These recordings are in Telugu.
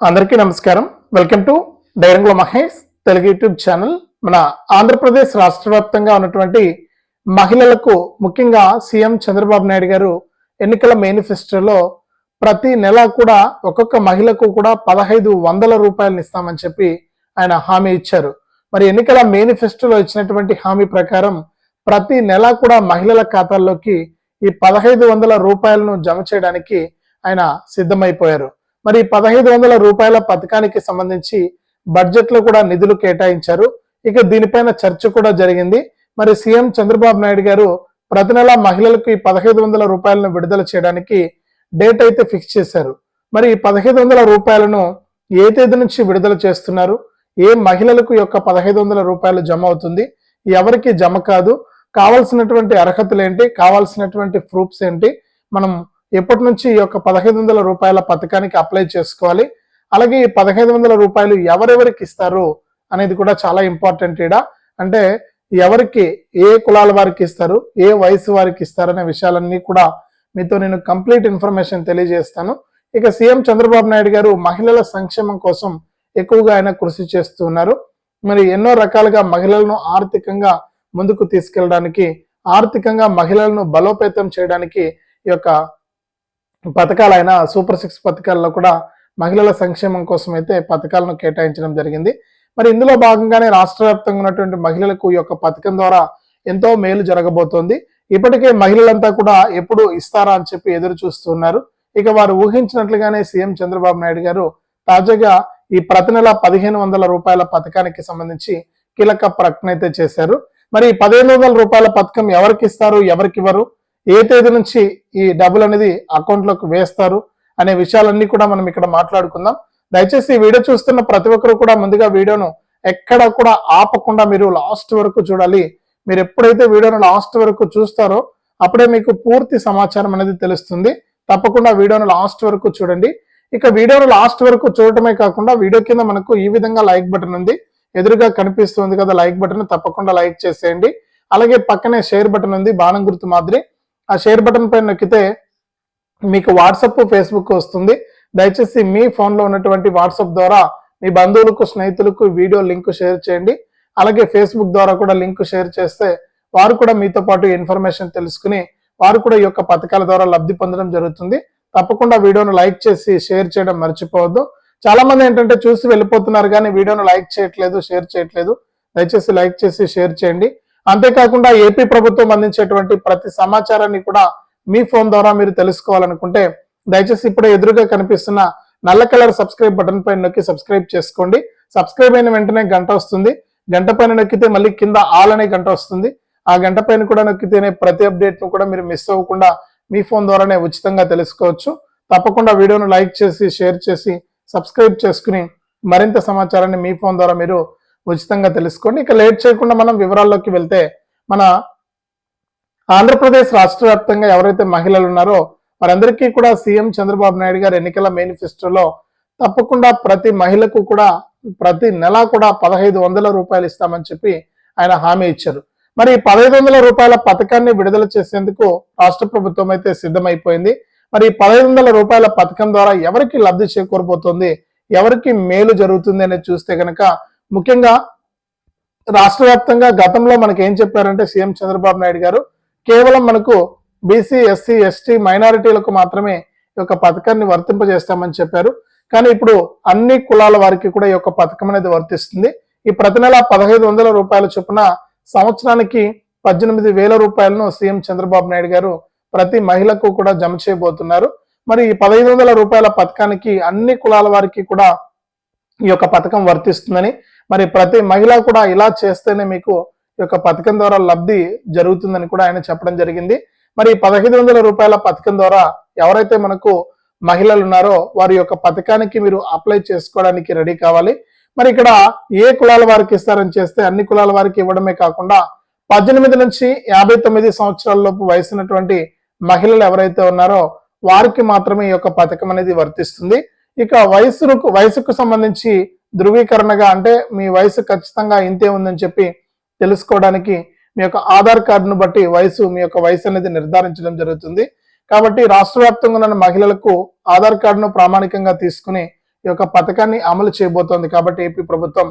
అందరికీ నమస్కారం. వెల్కమ్ టు డైరంగుల మహేష్ తెలుగు యూట్యూబ్ ఛానల్ మన ఆంధ్రప్రదేశ్ రాష్ట్ర వ్యాప్తంగా ఉన్నటువంటి మహిళలకు ముఖ్యంగా సీఎం చంద్రబాబు నాయుడు గారు ఎన్నికల మేనిఫెస్టోలో ప్రతి నెల కూడా ఒక్కొక్క మహిళకు కూడా పదహైదు వందల రూపాయలను ఇస్తామని చెప్పి ఆయన హామీ ఇచ్చారు. మరి ఎన్నికల మేనిఫెస్టోలో ఇచ్చినటువంటి హామీ ప్రకారం ప్రతి నెల కూడా మహిళల ఖాతాల్లోకి ఈ పదహైదు వందల రూపాయలను జమ చేయడానికి ఆయన సిద్ధమైపోయారు. మరి పదహైదు వందల రూపాయల పథకానికి సంబంధించి బడ్జెట్లో కూడా నిధులు కేటాయించారు. ఇక దీనిపైన చర్చ కూడా జరిగింది. మరి సీఎం చంద్రబాబు నాయుడు గారు ప్రతి నెల మహిళలకు ఈ పదహైదు వందల రూపాయలను విడుదల చేయడానికి డేట్ అయితే ఫిక్స్ చేశారు. మరి ఈ పదహైదు వందల రూపాయలను ఏ తేదీ నుంచి విడుదల చేస్తున్నారు? ఏ మహిళలకు యొక్క పదహైదు వందల రూపాయలు జమ అవుతుంది? ఎవరికి జమ కాదు? కావాల్సినటువంటి అర్హతలు ఏంటి? కావాల్సినటువంటి ప్రూఫ్స్ ఏంటి? మనం ఎప్పటి నుంచి ఈ యొక్క పదహైదు వందల రూపాయల పథకానికి అప్లై చేసుకోవాలి? అలాగే ఈ పదహైదు వందల రూపాయలు ఎవరెవరికి ఇస్తారు అనేది కూడా చాలా ఇంపార్టెంట్ ఇడా అంటే ఎవరికి ఏ కులాల వారికి ఇస్తారు ఏ వయసు వారికి ఇస్తారు అనే విషయాలన్నీ కూడా మీతో నేను కంప్లీట్ ఇన్ఫర్మేషన్ తెలియజేస్తాను. ఇక సీఎం చంద్రబాబు నాయుడు గారు మహిళల సంక్షేమం కోసం ఎక్కువగా ఆయన కృషి చేస్తున్నారు మరి ఎన్నో రకాలుగా మహిళలను ఆర్థికంగా ముందుకు తీసుకెళ్ళడానికి ఆర్థికంగా మహిళలను బలోపేతం చేయడానికి ఈ యొక్క పథకాలైన సూపర్ సిక్స్ పథకాల్లో కూడా మహిళల సంక్షేమం కోసం అయితే పథకాలను కేటాయించడం జరిగింది. మరి ఇందులో భాగంగానే రాష్ట్ర వ్యాప్తంగా ఉన్నటువంటి మహిళలకు ఈ యొక్క పథకం ద్వారా ఎంతో మేలు జరగబోతోంది. ఇప్పటికే మహిళలంతా కూడా ఎప్పుడు ఇస్తారా అని చెప్పి ఎదురు చూస్తున్నారు ఇక వారు ఊహించినట్లుగానే సీఎం చంద్రబాబు నాయుడు గారు తాజాగా ఈ ప్రతి నెల పదిహేను వందల రూపాయల పథకానికి సంబంధించి కీలక ప్రకటన అయితే చేశారు. మరి పదిహేను వందల రూపాయల పథకం ఎవరికి ఇస్తారు ఎవరికి ఇవ్వరు? ఏ తేదీ నుంచి ఈ డబ్బులు అనేది అకౌంట్లోకి వేస్తారు అనే విషయాలన్నీ కూడా మనం ఇక్కడ మాట్లాడుకుందాం. దయచేసి ఈ వీడియో చూస్తున్న ప్రతి ఒక్కరు కూడా ముందుగా వీడియోను ఎక్కడ కూడా ఆపకుండా మీరు లాస్ట్ వరకు చూడాలి. మీరు ఎప్పుడైతే వీడియోను లాస్ట్ వరకు చూస్తారో అప్పుడే మీకు పూర్తి సమాచారం అనేది తెలుస్తుంది. తప్పకుండా వీడియోను లాస్ట్ వరకు చూడండి. ఇక వీడియోను లాస్ట్ వరకు చూడటమే కాకుండా వీడియో కింద మనకు ఈ విధంగా లైక్ బటన్ ఉంది. ఎదురుగా కనిపిస్తుంది కదా లైక్ బటన్ తప్పకుండా లైక్ చేసేయండి. అలాగే పక్కనే షేర్ బటన్ ఉంది బాణం గుర్తు మాదిరి. ఆ షేర్ బటన్ పైన నొక్కితే మీకు వాట్సప్ ఫేస్బుక్ వస్తుంది. దయచేసి మీ ఫోన్లో ఉన్నటువంటి వాట్సాప్ ద్వారా మీ బంధువులకు స్నేహితులకు వీడియో లింక్ షేర్ చేయండి. అలాగే ఫేస్బుక్ ద్వారా కూడా లింక్ షేర్ చేస్తే వారు కూడా మీతో పాటు ఇన్ఫర్మేషన్ తెలుసుకుని వారు కూడా ఈ యొక్క పథకాల ద్వారా లబ్ధి పొందడం జరుగుతుంది. తప్పకుండా వీడియోను లైక్ చేసి షేర్ చేయడం మర్చిపోవద్దు. చాలా మంది ఏంటంటే చూసి వెళ్ళిపోతున్నారు కానీ వీడియోను లైక్ చేయట్లేదు షేర్ చేయట్లేదు. దయచేసి లైక్ చేసి షేర్ చేయండి. అంతేకాకుండా ఏపీ ప్రభుత్వం అందించేటువంటి ప్రతి సమాచారాన్ని కూడా మీ ఫోన్ ద్వారా మీరు తెలుసుకోవాలనుకుంటే దయచేసి ఇప్పుడే ఎదురుగా కనిపిస్తున్న నల్ల కలర్ సబ్స్క్రైబ్ బటన్ పైన నొక్కి సబ్స్క్రైబ్ చేసుకోండి. సబ్స్క్రైబ్ అయిన వెంటనే గంట వస్తుంది. గంట పైన నొక్కితే మళ్ళీ కింద ఆల్ అనే గంట వస్తుంది. ఆ గంట పైన కూడా నొక్కితేనే ప్రతి అప్డేట్ను కూడా మీరు మిస్ అవ్వకుండా మీ ఫోన్ ద్వారానే ఉచితంగా తెలుసుకోవచ్చు. తప్పకుండా వీడియోను లైక్ చేసి షేర్ చేసి సబ్స్క్రైబ్ చేసుకుని మరింత సమాచారాన్ని మీ ఫోన్ ద్వారా మీరు ఉచితంగా తెలుసుకోండి ఇక లేట్ చేయకుండా మనం వివరాల్లోకి వెళ్తే మన ఆంధ్రప్రదేశ్ రాష్ట్ర వ్యాప్తంగా ఎవరైతే మహిళలు ఉన్నారో వారందరికీ కూడా సీఎం చంద్రబాబు నాయుడు గారు ఎన్నికల మేనిఫెస్టోలో తప్పకుండా ప్రతి మహిళకు కూడా ప్రతి నెల కూడా పదహైదు వందల రూపాయలు ఇస్తామని చెప్పి ఆయన హామీ ఇచ్చారు. మరి పదహైదు వందల రూపాయల పథకాన్ని విడుదల చేసేందుకు రాష్ట్ర ప్రభుత్వం అయితే సిద్ధమైపోయింది. మరి పదహైదు వందల రూపాయల పథకం ద్వారా ఎవరికి లబ్ధి చేకూరబోతోంది? ఎవరికి మేలు జరుగుతుంది అనేది చూస్తే కనుక ముఖ్యంగా రాష్ట్ర వ్యాప్తంగా గతంలో మనకి ఏం చెప్పారంటే సీఎం చంద్రబాబు నాయుడు గారు కేవలం మనకు బీసీ ఎస్సీ ఎస్టీ మైనారిటీలకు మాత్రమే ఈ యొక్క పథకాన్ని వర్తింపజేస్తామని చెప్పారు. కానీ ఇప్పుడు అన్ని కులాల వారికి కూడా ఈ యొక్క పథకం అనేది వర్తిస్తుంది. ఈ ప్రతి నెల పదహైదు వందల రూపాయల చొప్పున సంవత్సరానికి పద్దెనిమిది వేల రూపాయలను సీఎం చంద్రబాబు నాయుడు గారు ప్రతి మహిళకు కూడా జమ చేయబోతున్నారు. మరి ఈ పదహైదు వందల రూపాయల పథకానికి అన్ని కులాల వారికి కూడా ఈ యొక్క పథకం వర్తిస్తుందని మరి ప్రతి మహిళ కూడా ఇలా చేస్తేనే మీకు ఈ యొక్క పథకం ద్వారా లబ్ధి జరుగుతుందని కూడా ఆయన చెప్పడం జరిగింది. మరి పదహైదు వందల రూపాయల పథకం ద్వారా ఎవరైతే మనకు మహిళలు ఉన్నారో వారి యొక్క పథకానికి మీరు అప్లై చేసుకోవడానికి రెడీ కావాలి. మరి ఇక్కడ ఏ కులాల వారికి ఇస్తారని చేస్తే అన్ని కులాల వారికి ఇవ్వడమే కాకుండా పద్దెనిమిది నుంచి యాభై తొమ్మిది సంవత్సరాల లోపు వయసున్నటువంటి మహిళలు ఎవరైతే ఉన్నారో వారికి మాత్రమే ఈ యొక్క పథకం అనేది వర్తిస్తుంది. ఇక వయసుకు వయసుకు సంబంధించి ధృవీకరణగా అంటే మీ వయసు ఖచ్చితంగా ఇంతే ఉందని చెప్పి తెలుసుకోవడానికి మీ యొక్క ఆధార్ కార్డును బట్టి వయసు మీ యొక్క వయసు అనేది నిర్ధారించడం జరుగుతుంది. కాబట్టి రాష్ట్ర వ్యాప్తంగా ఉన్న మహిళలకు ఆధార్ కార్డును ప్రామాణికంగా తీసుకుని ఈ యొక్క పథకాన్ని అమలు చేయబోతోంది. కాబట్టి ఏపీ ప్రభుత్వం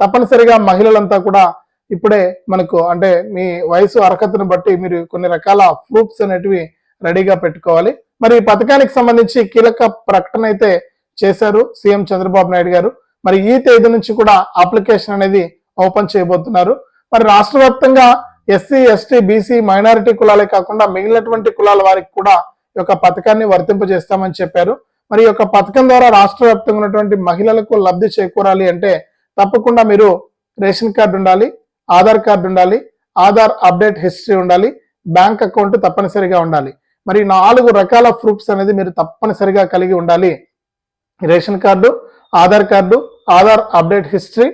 తప్పనిసరిగా మహిళలంతా కూడా ఇప్పుడే మనకు అంటే మీ వయసు అర్హతను బట్టి మీరు కొన్ని రకాల ప్రూఫ్స్ అనేటివి రెడీగా పెట్టుకోవాలి. మరి ఈ పథకానికి సంబంధించి కీలక ప్రకటన అయితే చేశారు సీఎం చంద్రబాబు నాయుడు గారు. మరి ఈ తేదీ నుంచి కూడా అప్లికేషన్ అనేది ఓపెన్ చేయబోతున్నారు. మరి రాష్ట్ర వ్యాప్తంగా ఎస్సీ ఎస్టీ బీసీ మైనారిటీ కులాలే కాకుండా మిగిలినటువంటి కులాల వారికి కూడా ఈ యొక్క పథకాన్ని వర్తింపజేస్తామని చెప్పారు. మరి ఈ యొక్క పథకం ద్వారా రాష్ట్ర వ్యాప్తంగా ఉన్నటువంటి మహిళలకు లబ్ధి చేకూరాలి అంటే తప్పకుండా మీరు రేషన్ కార్డు ఉండాలి ఆధార్ కార్డు ఉండాలి ఆధార్ అప్డేట్ హిస్టరీ ఉండాలి బ్యాంక్ అకౌంట్ తప్పనిసరిగా ఉండాలి. మరి నాలుగు రకాల ప్రూఫ్స్ అనేది మీరు తప్పనిసరిగా కలిగి ఉండాలి. Ration card Aadhaar card Aadhaar update history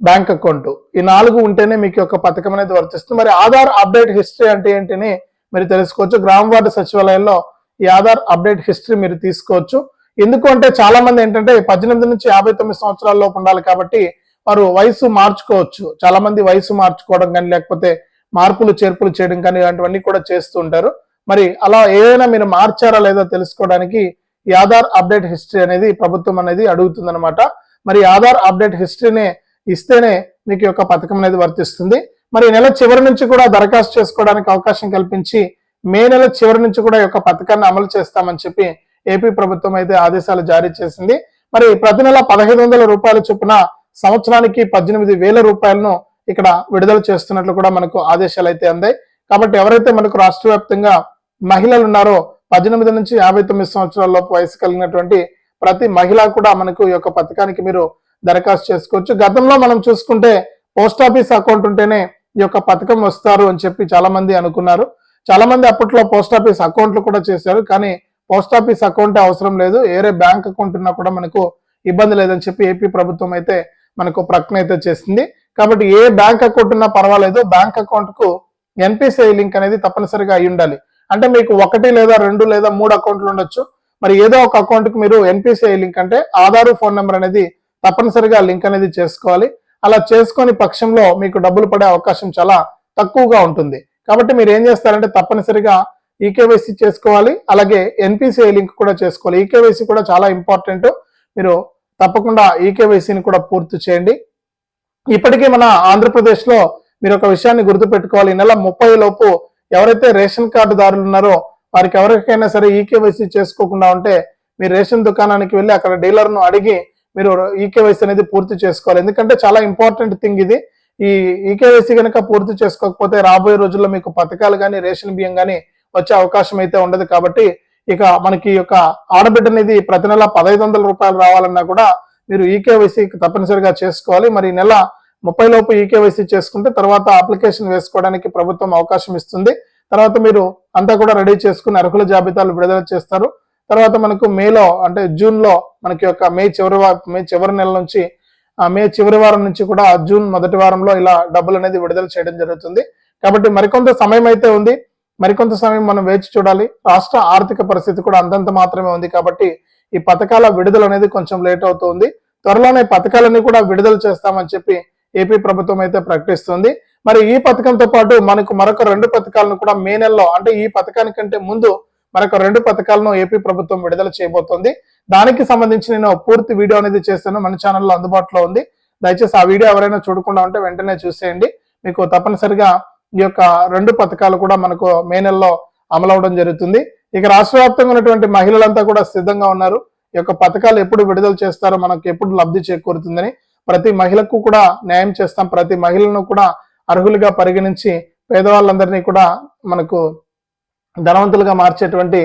bank account. ఈ నాలుగు ఉంటేనే మీకు యొక్క పథకం అనేది వర్తిస్తుంది. మరి ఆధార్ అప్డేట్ హిస్టరీ అంటే ఏంటని మీరు తెలుసుకోవచ్చు. గ్రామ వార్డు సచివాలయంలో ఈ ఆధార్ అప్డేట్ హిస్టరీ మీరు తీసుకోవచ్చు. ఎందుకు అంటే చాలా మంది ఏంటంటే పద్దెనిమిది నుంచి యాభై తొమ్మిది సంవత్సరాల్లోపు ఉండాలి కాబట్టి వారు వయసు మార్చుకోవచ్చు. చాలా మంది వయసు మార్చుకోవడం కానీ లేకపోతే మార్పులు చేర్పులు చేయడం కానీ ఇలాంటివన్నీ కూడా చేస్తూ ఉంటారు. మరి అలా ఏదైనా మీరు మార్చారా లేదా తెలుసుకోవడానికి ఈ ఆధార్ అప్డేట్ హిస్టరీ అనేది ప్రభుత్వం అనేది అడుగుతుందనమాట మరి ఆధార్ అప్డేట్ హిస్టరీని ఇస్తేనే మీకు యొక్క పథకం అనేది వర్తిస్తుంది. మరి ఈ నెల చివరి నుంచి కూడా దరఖాస్తు చేసుకోవడానికి అవకాశం కల్పించి మే నెల చివరి నుంచి కూడా ఈ యొక్క పథకాన్ని అమలు చేస్తామని చెప్పి ఏపీ ప్రభుత్వం అయితే ఆదేశాలు జారీ చేసింది. మరి ప్రతి నెల పదహైదు వందల రూపాయల చొప్పున సంవత్సరానికి పద్దెనిమిది వేల రూపాయలను ఇక్కడ విడుదల చేస్తున్నట్లు కూడా మనకు ఆదేశాలు అయితే అందాయి. కాబట్టి ఎవరైతే మనకు రాష్ట్ర వ్యాప్తంగా మహిళలు ఉన్నారో పద్దెనిమిది నుంచి యాభై తొమ్మిది సంవత్సరాల లోపు వయసు కలిగినటువంటి ప్రతి మహిళ కూడా మనకు ఈ యొక్క పథకానికి మీరు దరఖాస్తు చేసుకోవచ్చు. గతంలో మనం చూసుకుంటే పోస్ట్ ఆఫీస్ అకౌంట్ ఉంటేనే ఈ యొక్క పథకం వస్తారు అని చెప్పి చాలా మంది అనుకున్నారు. చాలా మంది అప్పట్లో పోస్ట్ ఆఫీస్ అకౌంట్లు కూడా చేశారు. కానీ పోస్ట్ ఆఫీస్ అకౌంట్ అవసరం లేదు. వేరే బ్యాంక్ అకౌంట్ ఉన్నా కూడా మనకు ఇబ్బంది లేదని చెప్పి ఏపీ ప్రభుత్వం అయితే మనకు ప్రకటన అయితే చేసింది. కాబట్టి ఏ బ్యాంక్ అకౌంట్ ఉన్నా పర్వాలేదు. బ్యాంక్ అకౌంట్కు ఎన్పిసిఐ లింక్ అనేది తప్పనిసరిగా అయి ఉండాలి. అంటే మీకు ఒకటి లేదా రెండు లేదా మూడు అకౌంట్లు ఉండొచ్చు. మరి ఏదో ఒక అకౌంట్కు మీరు ఎన్పిసిఐ లింక్ అంటే ఆధారు ఫోన్ నెంబర్ అనేది తప్పనిసరిగా లింక్ అనేది చేసుకోవాలి. అలా చేసుకొని పక్షంలో మీకు డబ్బులు పడే అవకాశం చాలా తక్కువగా ఉంటుంది. కాబట్టి మీరు ఏం చేస్తారంటే తప్పనిసరిగా ఈకేవైసీ చేసుకోవాలి. అలాగే ఎన్పిసిఐ లింక్ కూడా చేసుకోవాలి. ఈకేవైసీ కూడా చాలా ఇంపార్టెంట్ మీరు తప్పకుండా ఈకేవైసీని కూడా పూర్తి చేయండి. ఇప్పటికే మన ఆంధ్రప్రదేశ్లో మీరు ఒక విషయాన్ని గుర్తుపెట్టుకోవాలి. నెల ముప్పై లోపు ఎవరైతే రేషన్ కార్డు దారులు ఉన్నారో వారికి ఎవరికైనా సరే ఈకేవైసీ చేసుకోకుండా ఉంటే మీరు రేషన్ దుకాణానికి వెళ్ళి అక్కడ డీలర్ను అడిగి మీరు ఈకేవైసీ అనేది పూర్తి చేసుకోవాలి. ఎందుకంటే చాలా ఇంపార్టెంట్ థింగ్ ఇది. ఈ ఈకేవైసీ కనుక పూర్తి చేసుకోకపోతే రాబోయే రోజుల్లో మీకు పథకాలు కానీ రేషన్ బియ్యం కానీ వచ్చే అవకాశం అయితే ఉండదు కాబట్టి ఇక మనకి యొక్క ఆడబిడ్డ అనేది ప్రతి నెల పదహైదు వందల రూపాయలు రావాలన్నా కూడా మీరు ఈకేవైసీ తప్పనిసరిగా చేసుకోవాలి. మరి ఈ నెల ముప్పై లోపు ఈకేవైసీ చేసుకుంటే తర్వాత అప్లికేషన్ వేసుకోవడానికి ప్రభుత్వం అవకాశం ఇస్తుంది. తర్వాత మీరు అంతా కూడా రెడీ చేసుకుని అర్హుల జాబితాలు విడుదల చేస్తారు. తర్వాత మనకు మేలో అంటే జూన్లో మనకి యొక్క మే చివరి మే చివరి నెల నుంచి మే చివరి వారం నుంచి కూడా జూన్ మొదటి వారంలో ఇలా డబ్బులు అనేది విడుదల చేయడం జరుగుతుంది. కాబట్టి మరికొంత సమయం అయితే ఉంది. మరికొంత సమయం మనం వేచి చూడాలి. రాష్ట్ర ఆర్థిక పరిస్థితి కూడా అంతంత మాత్రమే ఉంది కాబట్టి ఈ పథకాల విడుదల అనేది కొంచెం లేట్ అవుతుంది త్వరలోనే పథకాలన్నీ కూడా విడుదల చేస్తామని చెప్పి ఏపీ ప్రభుత్వం అయితే ప్రకటిస్తుంది. మరి ఈ పథకంతో పాటు మనకు మరొక రెండు పథకాలను కూడా మే నెలలో అంటే ఈ పథకానికంటే ముందు మరొక రెండు పథకాలను ఏపీ ప్రభుత్వం విడుదల చేయబోతోంది. దానికి సంబంధించి నేను పూర్తి వీడియో అనేది చేస్తాను. మన ఛానల్లో అందుబాటులో ఉంది. దయచేసి ఆ వీడియో ఎవరైనా చూడకుండా ఉంటే వెంటనే చూసేయండి. మీకు తప్పనిసరిగా ఈ యొక్క రెండు పథకాలు కూడా మనకు మే నెలలో అమలవడం జరుగుతుంది. ఇక రాష్ట్ర వ్యాప్తంగా ఉన్నటువంటి మహిళలంతా కూడా సిద్ధంగా ఉన్నారు. ఈ యొక్క పథకాలు ఎప్పుడు విడుదల చేస్తారో మనకు ఎప్పుడు లబ్ధి చేకూరుతుందని ప్రతి మహిళకు కూడా న్యాయం చేస్తాం. ప్రతి మహిళను కూడా అర్హులుగా పరిగణించి పేదవాళ్ళందరినీ కూడా మనకు ధనవంతులుగా మార్చేటువంటి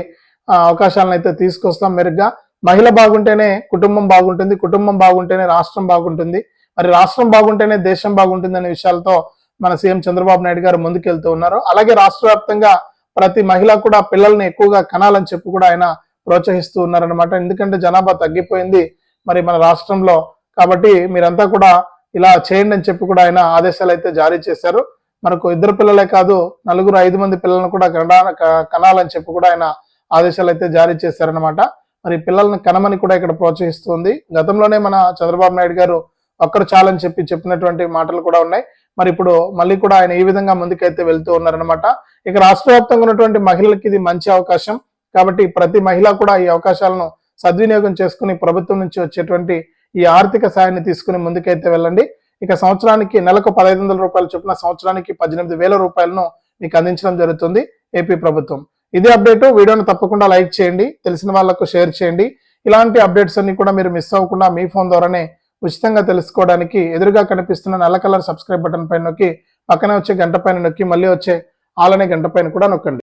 అవకాశాలను అయితే తీసుకొస్తాం మెరుగ్గా. మహిళ బాగుంటేనే కుటుంబం బాగుంటుంది. కుటుంబం బాగుంటేనే రాష్ట్రం బాగుంటుంది. మరి రాష్ట్రం బాగుంటేనే దేశం బాగుంటుంది అనే విషయాలతో మన సీఎం చంద్రబాబు నాయుడు గారు ముందుకెళ్తూ ఉన్నారు. అలాగే రాష్ట్ర వ్యాప్తంగా ప్రతి మహిళ కూడా పిల్లల్ని ఎక్కువగా కనాలని చెప్పి కూడా ఆయన ప్రోత్సహిస్తూ ఉన్నారనమాట ఎందుకంటే జనాభా తగ్గిపోయింది. మరి మన రాష్ట్రంలో కాబట్టి మీరంతా కూడా ఇలా చేయండి అని చెప్పి కూడా ఆయన ఆదేశాలు అయితే జారీ చేశారు. మనకు ఇద్దరు పిల్లలే కాదు నలుగురు ఐదు మంది పిల్లలను కూడా కనా క- కనాలని చెప్పి కూడా ఆయన ఆదేశాలు అయితే జారీ చేశారనమాట మరి పిల్లల్ని కనమని కూడా ఇక్కడ ప్రోత్సహిస్తుంది. గతంలోనే మన చంద్రబాబు నాయుడు గారు ఒక్కరు చాలని చెప్పి చెప్పినటువంటి మాటలు కూడా ఉన్నాయి. మరి ఇప్పుడు మళ్ళీ కూడా ఆయన ఈ విధంగా ముందుకైతే వెళ్తూ ఉన్నారనమాట ఇక రాష్ట్ర వ్యాప్తంగా ఉన్నటువంటి మహిళలకి ఇది మంచి అవకాశం. కాబట్టి ప్రతి మహిళ కూడా ఈ అవకాశాలను సద్వినియోగం చేసుకుని ప్రభుత్వం నుంచి వచ్చేటువంటి ఈ ఆర్థిక సాయాన్ని తీసుకుని ముందుకైతే వెళ్ళండి. ఇక సంవత్సరానికి నెలకు పదహైదు వందల రూపాయలు చొప్పున సంవత్సరానికి పద్దెనిమిది వేల రూపాయలను మీకు అందించడం జరుగుతుంది ఏపీ ప్రభుత్వం. ఇదే అప్డేట్ వీడియోను తప్పకుండా లైక్ చేయండి తెలిసిన వాళ్ళకు షేర్ చేయండి. ఇలాంటి అప్డేట్స్ అన్ని కూడా మీరు మిస్ అవ్వకుండా మీ ఫోన్ ద్వారానే ఉచితంగా తెలుసుకోవడానికి ఎదురుగా కనిపిస్తున్న నల్ల కలర్ సబ్స్క్రైబ్ బటన్ పైన నొక్కి పక్కనే వచ్చే గంట పైన నొక్కి మళ్ళీ వచ్చే ఆలనే గంట పైన కూడా నొక్కండి.